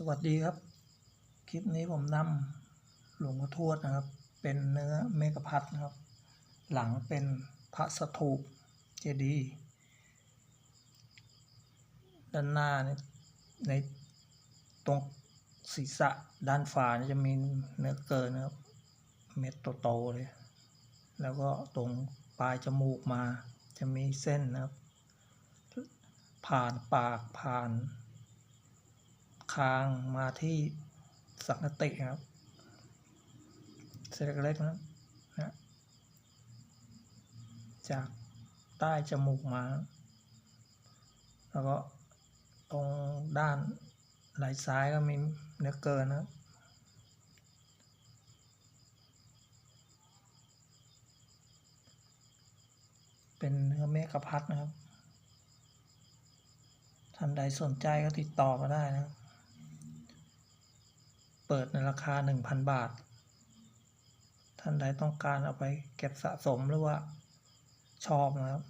สวัสดีครับ คลิปนี้ผมนำหลวงพ่อทวดนะครับ เป็นเนื้อเมกะพัดนะครับ หลังเป็นพระสถูปเจดีย์ด้านหน้าเนี่ยในตรงศีรษะด้านฝาจะมีเนื้อเกินนะครับ เม็ดโตๆเลย แล้วก็ตรงปลายจมูกมาจะมีเส้นนะครับ ผ่านปากผ่าน คางมาที่สังกติครับเส้นเล็กๆนะนะจากใต้จมูกมา แล้วก็ตรงด้านไหล่ซ้ายก็มีเนื้อเกินนะเป็นเนื้อเมฆพัดนะครับท่านใดสนใจก็ติดต่อมาได้นะครับ เปิดในราคา 1,000 บาท ท่านใดต้องการเอาไปเก็บสะสมหรือว่าชอบนะครับ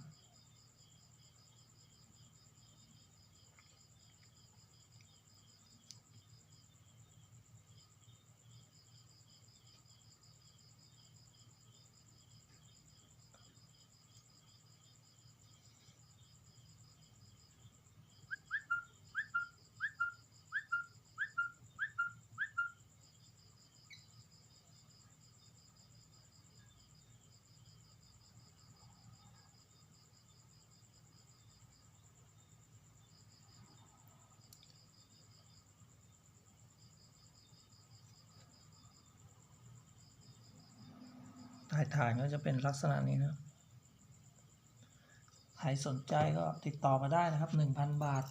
ายถ่ายก็จะเป็นลักษณะนี้นะใครสนใจก็ติดต่อมาได้นะครับ 1,000 บาท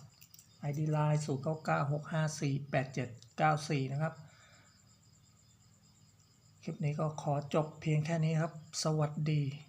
ID Line 0 9 9 6 5 4 8 7 9 4 นะครับ คลิปนี้ก็ขอจบเพียงแค่นี้ครับ สวัสดี